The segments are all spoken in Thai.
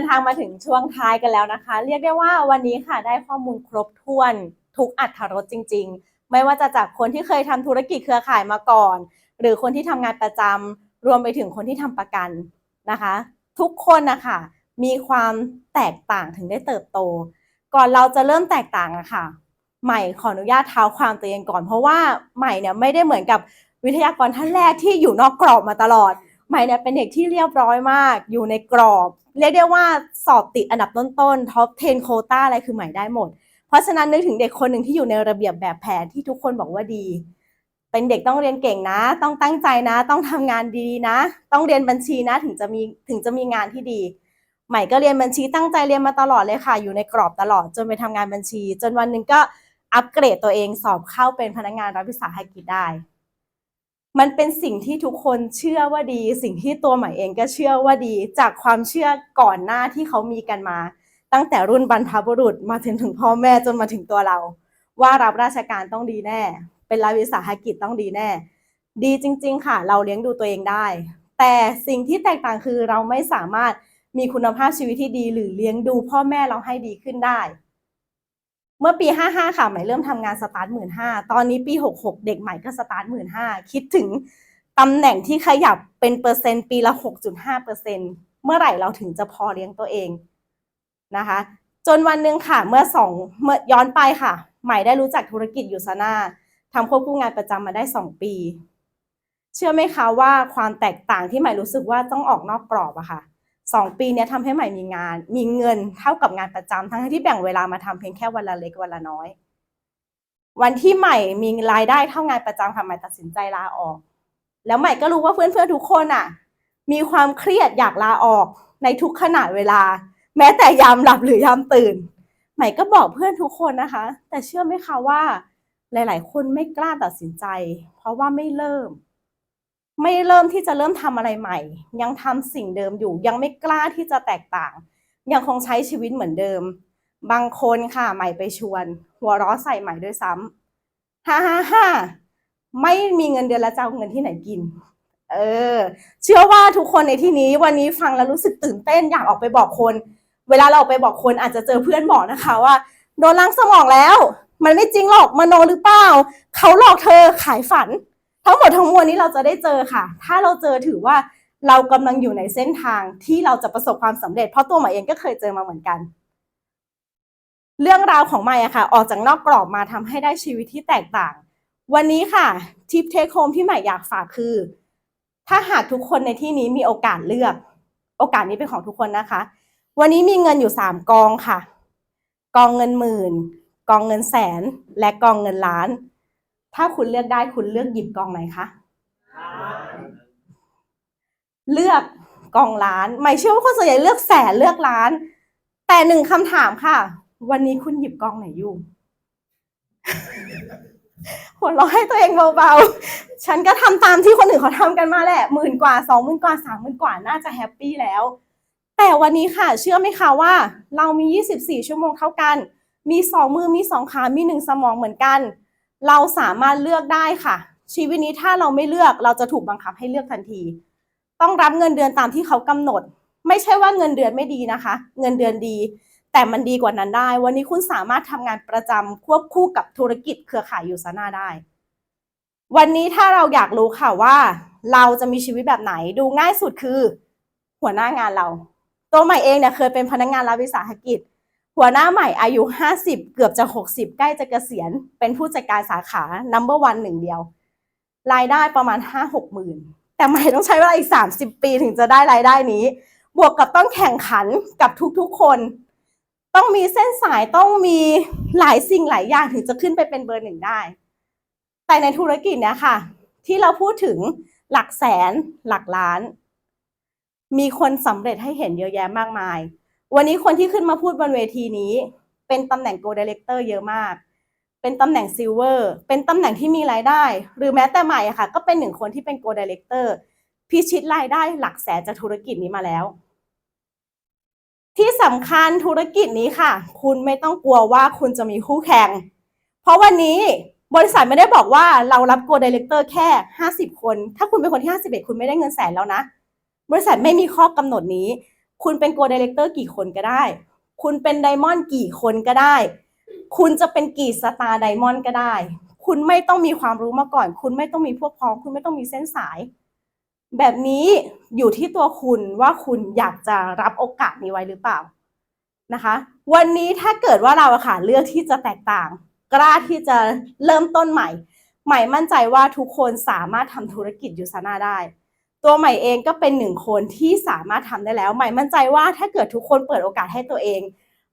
นทางมาถึงช่วงท้ายกันแล้วนะคะ เรียกได้ว่าวันนี้ค่ะได้ข้อมูลครบถ้วน ทุกอัตรรสจริง ๆ ไม่ว่าจะจากคนที่เคยทำธุรกิจเครือข่ายมาก่อน หรือคนที่ทำงานประจำรวมไปถึงคนที่ทำประกันนะคะ ทุกคนนะคะมีความแตกต่างถึงได้เติบโต ก่อนเราจะเริ่มแตกต่างอะค่ะ ใหม่ขออนุญาตเท้าความตัวเองก่อน เพราะว่าใหม่เนี่ยไม่ได้เหมือนกับวิทยากรท่านแรกที่อยู่นอกกรอบมาตลอด ใหม่เนี่ยเป็นเด็กที่เรียบร้อยมาก อยู่ในกรอบ เรียกได้ว่าสอบติดอันดับต้นๆท็อป 10 โคต้าอะไรคือใหม่ได้หมด เพราะฉะนั้นนึกถึงเด็กคนหนึ่งที่อยู่ในระเบียบแบบแผนที่ทุกคนบอกว่าดี เป็นเด็กต้องเรียนเก่งนะ ต้องตั้งใจนะ ต้องทำงานดีนะ ต้องเรียนบัญชีนะ ถึงจะมีถึงจะมีงานที่ดี ใหม่ก็เรียนบัญชีตั้งใจเรียนมาตลอดเลยค่ะ อยู่ในกรอบตลอดจนไปทำงานบัญชี จนวันหนึ่งก็อัปเกรดตัวเองสอบเข้าเป็นพนักงานรัฐวิสาหกิจได้ มันเป็นสิ่งที่ทุกคนเชื่อว่าดี สิ่งที่ตัวใหม่เองก็เชื่อว่าดี จากความเชื่อก่อนหน้าที่เขามีกันมา ตั้งแต่รุ่นบรรพบุรุษมาถึงถึงพ่อแม่จนมาถึงตัวเรา ว่ารับราชการต้องดีแน่ เป็นรัฐวิสาหกิจต้องดีแน่ ดีจริง ๆ ค่ะ เราเลี้ยงดูตัวเองได้ แต่สิ่งที่แตกต่างคือเราไม่สามารถมีคุณภาพชีวิตที่ดี หรือเลี้ยงดูพ่อแม่เราให้ดีขึ้นได้ เมื่อปี 55 ค่ะใหม่เริ่มทำงานสตาร์ทหมื่นห้าตอนนี้ปี 66 เด็กใหม่ก็สตาร์ทหมื่นห้าคิดถึงตำแหน่งที่ขยับเป็นเปอร์เซ็นต์ปีละ 6.5เปอร์เซ็นต์เมื่อไหร่เราถึงจะพอเลี้ยงตัวเองนะคะ จนวันหนึ่งค่ะเมื่อสองเมื่อย้อนไปค่ะ ใหม่ได้รู้จักธุรกิจยูซาน่าทำควบคู่งานประจำมาได้ 2 ปี เชื่อไหมคะว่าความแตกต่างที่ใหม่รู้สึกว่าต้องออกนอกกรอบอะค่ะ สองปีเนี้ยทำให้ใหม่มีงาน มีเงินเท่ากับงานประจำทั้งที่แบ่งเวลามาทำเพียงแค่วันละเล็กวันละน้อย วันที่ใหม่มีรายได้เท่างานประจำค่ะใหม่ตัดสินใจลาออก แล้วใหม่ก็รู้ว่าเพื่อนๆทุกคนอะ มีความเครียดอยากลาออกในทุกขณะเวลา แม้แต่ยามหลับหรือยามตื่น ใหม่ก็บอกเพื่อนทุกคนนะคะ แต่เชื่อไหมคะว่า หลาย ๆ คนไม่กล้าตัดสินใจ เพราะว่าไม่เริ่ม ไม่เริ่มที่จะเริ่มทำอะไรใหม่ ยังทำสิ่งเดิมอยู่ ยังไม่กล้าที่จะแตกต่าง ยังคงใช้ชีวิตเหมือนเดิม บางคนค่ะใหม่ไปชวน หัวเร้อใส่ใหม่ด้วยซ้ำฮ่าฮ่าฮ่าไม่มีเงินเดือนแล้วจะเอาเงินที่ไหนกิน เออ เชื่อว่าทุกคนในที่นี้วันนี้ฟังแล้วรู้สึกตื่นเต้นอยากออกไปบอกคน เวลาเราออกไปบอกคนอาจจะเจอเพื่อนบอกนะคะว่าโดนล้างสมองแล้ว มันไม่จริงหรอกมโนหรือเปล่า เขาหลอกเธอขายฝัน ทั้งหมดทั้งมวลนี้เราจะได้เจอค่ะ ถ้าเราเจอถือว่าเรากำลังอยู่ในเส้นทางที่เราจะประสบความสำเร็จ เพราะตัวใหม่เองก็เคยเจอมาเหมือนกัน เรื่องราวของใหม่อะค่ะ ออกจากนอกกรอบมาทำให้ได้ชีวิตที่แตกต่าง วันนี้ค่ะทิปเทคโฮมที่ใหม่อยากฝากคือ ถ้าหากทุกคนในที่นี้มีโอกาสเลือก โอกาสนี้เป็นของทุกคนนะคะ วันนี้มีเงินอยู่สามกองค่ะ กองเงินหมื่น กองเงินแสน และกองเงินล้าน ถ้าคุณเลือกได้คุณเลือกหยิบกองไหนคะเลือกกองล้านไม่เชื่อว่าคนส่วนใหญ่เลือกแสนเลือกล้าน แต่หนึ่งคำถามค่ะ วันนี้คุณหยิบกองไหนอยู่หัวเราะให้ตัวเองเบาๆ ฉันก็ทำตามที่คนอื่นเขาทำกันมาแหละหมื่นกว่าสองหมื่นกว่าสามหมื่นกว่าน่าจะแฮปปี้แล้ว แต่วันนี้ค่ะ เชื่อไหมคะว่า เรามี 24 ชั่วโมงเท่ากัน มีสองมือมีสองขา มีหนึ่งสมองเหมือนกัน เราสามารถเลือกได้ค่ะ ชีวิตนี้ถ้าเราไม่เลือกเราจะถูกบังคับให้เลือกทันที ต้องรับเงินเดือนตามที่เขากำหนด ไม่ใช่ว่าเงินเดือนไม่ดีนะคะ เงินเดือนดี แต่มันดีกว่านั้นได้ วันนี้คุณสามารถทำงานประจำควบคู่กับธุรกิจเครือข่ายอยูซาน่าได้ วันนี้ถ้าเราอยากรู้ค่ะว่า เราจะมีชีวิตแบบไหนดูง่ายสุดคือ หัวหน้างานเรา ตัวใหม่เองเนี่ยเคยเป็นพนักงานรัฐวิสาหกิจ หัวหน้าใหม่อายุ 50 เกือบจะ 60 ใกล้จะเกษียณ เป็นผู้จัดการสาขา number one หนึ่งเดียว รายได้ประมาณ 5-6หมื่น แต่ใหม่ต้องใช้เวลาอีก 30 ปีถึงจะได้รายได้นี้ บวกกับต้องแข่งขันกับทุกๆคน ต้องมีเส้นสายต้องมีหลายสิ่งหลายอย่างถึงจะขึ้นไปเป็นเบอร์หนึ่งได้ แต่ในธุรกิจเนี้ยค่ะ ที่เราพูดถึงหลักแสนหลักล้าน มีคนสำเร็จให้เห็นเยอะแยะมากมาย วันนี้คนที่ขึ้นมาพูดบนเวทีนี้ เป็นตำแหน่ง Go Director เยอะมาก เป็นตำแหน่ง Silver เป็นตำแหน่งที่มีรายได้ หรือแม้แต่ใหม่อะค่ะ ก็เป็นหนึ่งคนที่เป็น Go Director พิชิตรายได้หลักแสนจากธุรกิจนี้มาแล้ว ที่สำคัญธุรกิจนี้ค่ะ คุณไม่ต้องกลัวว่าคุณจะมีคู่แข่ง เพราะวันนี้บริษัทไม่ได้บอกว่าเรารับโกลดีเลกเตอร์แค่ 50 คน ถ้าคุณเป็นคนที่ 51 คุณไม่ได้เงินแสนแล้วนะ บริษัทไม่มีข้อกำหนดนี้ คุณเป็นโกดีเลกเตอร์กี่คนก็ได้ คุณเป็นไดมอนด์กี่คนก็ได้ คุณจะเป็นกี่สตาร์ไดมอนด์ก็ได้ คุณไม่ต้องมีความรู้มาก่อน คุณไม่ต้องมีพวกพ้อง คุณไม่ต้องมีเส้นสาย แบบนี้อยู่ที่ตัวคุณว่าคุณอยากจะรับโอกาสนี้ไว้หรือเปล่านะคะ วันนี้ถ้าเกิดว่าเราอะค่ะเลือกที่จะแตกต่าง กล้าที่จะเริ่มต้นใหม่ ใหม่มั่นใจว่าทุกคนสามารถทำธุรกิจยูซาน่าได้ ตัวใหม่เองก็เป็นหนึ่งคนที่สามารถทำได้แล้ว ใหม่มั่นใจว่าถ้าเกิดทุกคนเปิดโอกาสให้ตัวเอง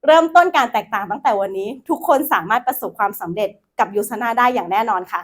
เริ่มต้นการแตกต่างตั้งแต่วันนี้ ทุกคนสามารถประสบความสำเร็จกับยูสนาได้อย่างแน่นอนค่ะ